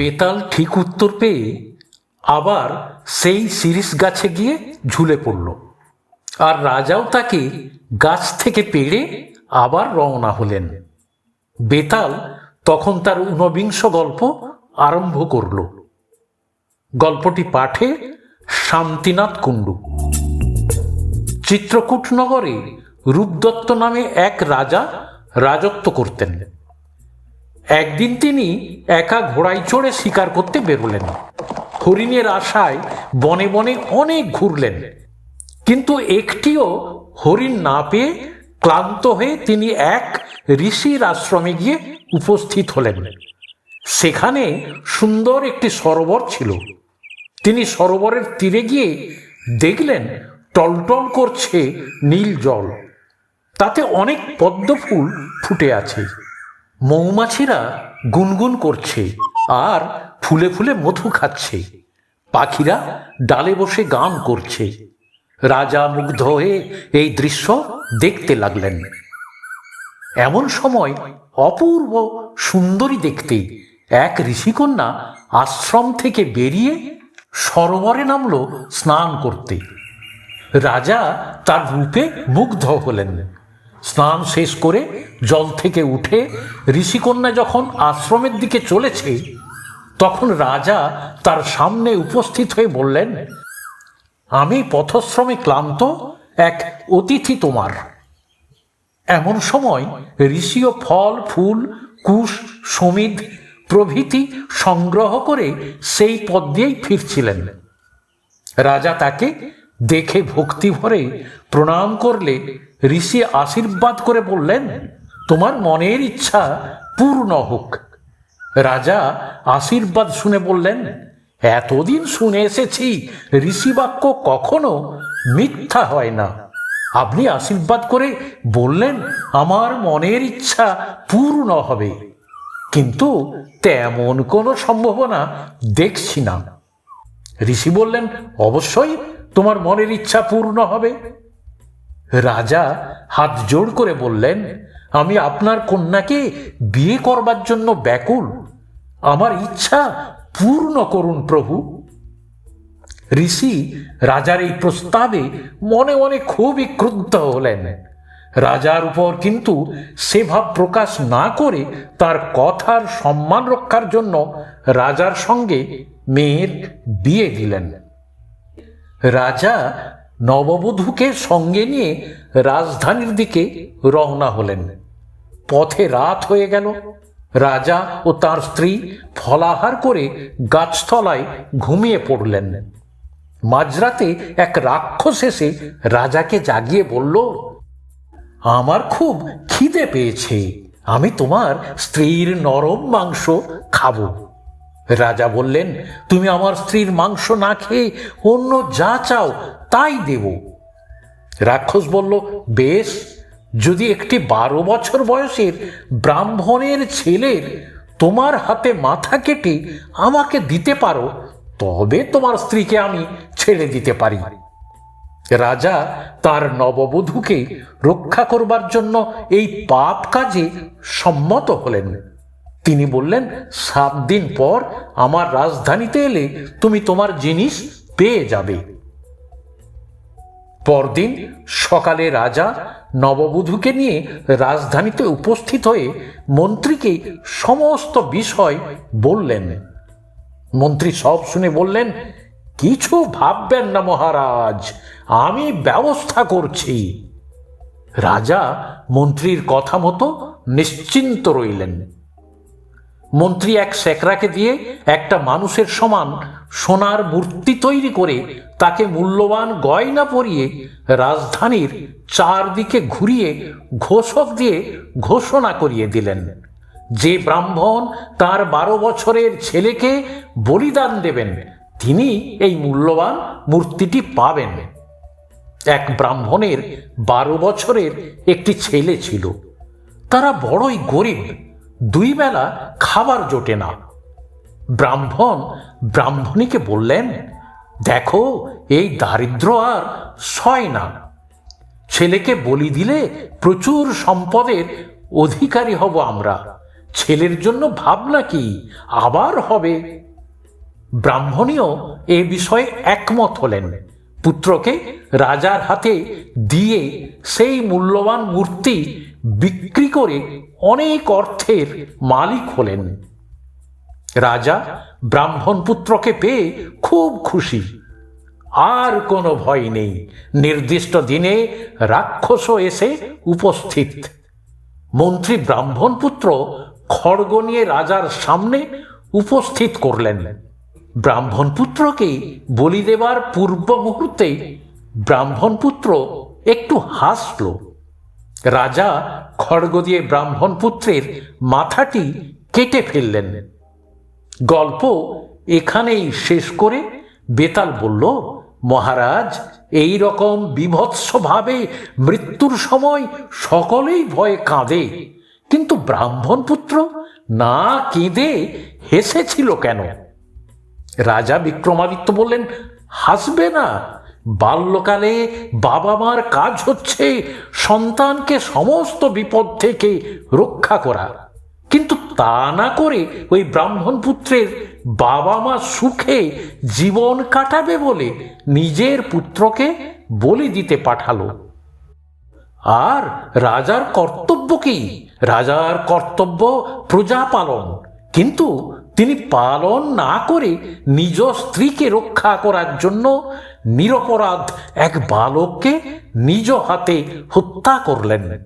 বেতাল ঠিক উত্তর পেয়ে আবার সেই শিরিষ গাছে গিয়ে ঝুলে পড়ল। আর রাজাও তাকে গাছ থেকে পেড়ে আবার রওনা হলেন। বেতাল তখন তার ঊনবিংশ গল্প আরম্ভ করল। গল্পটি পাঠে শান্তিনাথ কুণ্ডু। চিত্রকূট নগরে রূপদত্ত নামে এক রাজা রাজত্ব করতেন। একদিন তিনি একা ঘোড়ায় চড়ে শিকার করতে বেরোলেন। হরিণের আশায় বনে বনে অনেক ঘুরলেন। কিন্তু একটিও হরিণ না পেয়ে ক্লান্ত হয়ে তিনি এক ঋষির আশ্রমে গিয়ে উপস্থিত হলেন। সেখানে সুন্দর একটি সরোবর ছিল। তিনি সরোবরের তীরে গিয়ে দেখলেন টলটল করছে নীল জল। তাতে অনেক পদ্ম ফুল ফুটে আছে। মৌমাছিরা গুনগুন করছে আর ফুলে ফুলে মধু খাচ্ছে। পাখিরা ডালে বসে গান করছে। রাজা মুগ্ধ হয়ে এই দৃশ্য দেখতে লাগলেন। এমন সময় অপূর্ব সুন্দরী দেখতে এক ঋষিকন্যা আশ্রম থেকে বেরিয়ে সরোবরে নামলো স্নান করতে। রাজা তার রূপে মুগ্ধ হলেন। স্নান শেষ করে জল থেকে উঠে ঋষিকন্যা যখন আশ্রমের দিকে চলেছে, তখন রাজা তার সামনে উপস্থিত হয়ে বললেন, আমি পথশ্রমে ক্লান্ত, এক অতিথি তোমার। এমন সময় ঋষিও ফল, ফুল, কুশ সমিধ প্রভৃতি সংগ্রহ করে সেই পদ দিয়েই ফিরছিলেন। রাজা তাকে দেখে ভক্তি ভরে প্রণাম করলে ঋষি আশীর্বাদ করে বললেন, তোমার মনের ইচ্ছা পূর্ণ হোক। রাজা আশীর্বাদ শুনে বললেন, এতদিন শুনে এসেছি ঋষি বাক্য কখনো মিথ্যা হয় না। আপনি আশীর্বাদ করে বললেন, আমার মনের ইচ্ছা পূর্ণ হবে। কিন্তু তেমন কোনো সম্ভাবনা দেখছি না। ঋষি বললেন, অবশ্যই তোমার মনের ইচ্ছা পূর্ণ হবে। রাজা হাত জোড় করে বললেন, আমি আপনার কন্যাকে বিয়ে করবার জন্য ব্যাকুল। আমার ইচ্ছা পূর্ণ করুন প্রভু। ঋষি রাজার এই প্রস্তাবে মনে মনে খুবই ক্রুদ্ধ হলেন। রাজার উপর কিন্তু সে ভাব প্রকাশ না করে তার কথার সম্মান রক্ষার জন্য রাজার সঙ্গে মেয়ের বিয়ে দিলেন। রাজা নববধূকে সঙ্গে নিয়ে রাজধানীর দিকে রওনা হলেন। পথে রাত হয়ে গেল। রাজা ও তার স্ত্রী ফলাহার করে গাছতলায় ঘুমিয়ে পড়লেন। মাঝরাতে এক রাক্ষস এসে রাজাকে জাগিয়ে বলল, আমার খুব খিদে পেয়েছে। আমি তোমার স্ত্রীর নরম মাংস খাব। রাজা বললেন, তুমি আমার স্ত্রীর মাংস না খেয়ে অন্য যা চাও তাই দেব। রাক্ষস বলল, বেশ, যদি একটি বারো বছর বয়সের ব্রাহ্মণের ছেলের তোমার হাতে মাথা কেটে আমাকে দিতে পারো, তবে তোমার স্ত্রীকে আমি ছেড়ে দিতে পারি। রাজা তার নববধূকে রক্ষা করবার জন্য এই পাপ কাজে সম্মত হলেন। তিনি বললেন, সাত দিন পর আমার রাজধানীতে এলে তুমি তোমার জিনিস পেয়ে যাবে। পরদিন সকালে রাজা নববধূকে নিয়ে রাজধানীতে উপস্থিত হয়ে মন্ত্রীকে সমস্ত বিষয় বললেন। মন্ত্রী সব শুনে বললেন, কিছু ভাববেন না মহারাজ, আমি ব্যবস্থা করছি। রাজা মন্ত্রীর কথা মতো নিশ্চিন্ত রইলেন। মন্ত্রী এক সেকরাকে দিয়ে একটা মানুষের সমান সোনার মূর্তি তৈরি করে তাকে মূল্যবান গয়না পরিয়ে রাজধানীর চারদিকে ঘুরিয়ে ঘোষক দিয়ে ঘোষণা করিয়ে দিলেন। যে ব্রাহ্মণ তার বারো বছরের ছেলেকে বলিদান দেবেন, তিনি এই মূল্যবান মূর্তিটি পাবেন। এক ব্রাহ্মণের বারো বছরের একটি ছেলে ছিল। তারা বড়ই গরিব, দুই বেলা খাবার জোটে না। ব্রাহ্মণ ব্রাহ্মণীকে বললেন, দেখো, এই দারিদ্র আর সয় না। ছেলেকে বলি দিলে প্রচুর সম্পদের অধিকারী হব আমরা। ছেলের জন্য ভাবনা কি? আবার হবে। ব্রাহ্মণীয় এ বিষয়ে একমত হলেন। পুত্রকে রাজার হাতে দিয়ে সেই মূল্যবান মূর্তি বিক্রি করে অনেক অর্থের মালিক হলেন। রাজা ব্রাহ্মণ পুত্রকে পেয়ে খুব খুশি। আর কোনো ভয় নেই। নির্দিষ্ট দিনে রাক্ষসও এসে উপস্থিত। মন্ত্রী ব্রাহ্মণ পুত্র খড়গ নিয়ে রাজার সামনে উপস্থিত করলেন। ব্রাহ্মণ পুত্রকে বলি দেবার পূর্ব মুহূর্তে ব্রাহ্মণ পুত্র একটু হাসল। রাজা খড়গ দিয়ে ব্রাহ্মণ পুত্রের মাথাটি কেটে ফেললেন। গল্প এখানেই শেষ করে বেতাল বলল, মহারাজ, এই রকম বিভৎসভাবে মৃত্যুর সময় সকলেই ভয়ে কাঁদে। কিন্তু ব্রাহ্মণ পুত্র না কেঁদে হেসেছিল কেন? রাজা বিক্রমাদিত্য বললেন, হাসবে না। বাল্যকালে বাবা মার কাজ হচ্ছে সন্তানকে সমস্ত বিপদ থেকে রক্ষা করা। তা না করে ওই ব্রাহ্মণ পুত্রের বাবা মা সুখে জীবন কাটাবে বলে নিজের পুত্রকে বলি দিতে পাঠালো। আর রাজার কর্তব্য কি? রাজার কর্তব্য প্রজা পালন কিন্তু তিনি পালন না করে নিজ স্ত্রীকে রক্ষা করার জন্য নিরপরাধ এক বালককে নিজ হাতে হত্যা করলেন।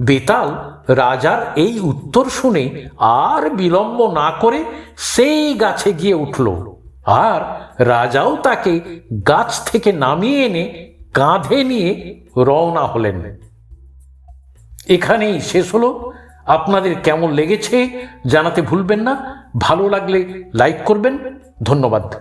বেতাল রাজার এই উত্তর শুনে আর বিলম্ব না করে সেই গাছে গিয়ে উঠল। আর রাজাও তাকে গাছ থেকে নামিয়ে এনে কাঁধে নিয়ে রওনা হলেন। এখানেই শেষ হলো। আপনাদের কেমন লেগেছে জানাতে ভুলবেন না। ভালো লাগলে লাইক করবেন। ধন্যবাদ।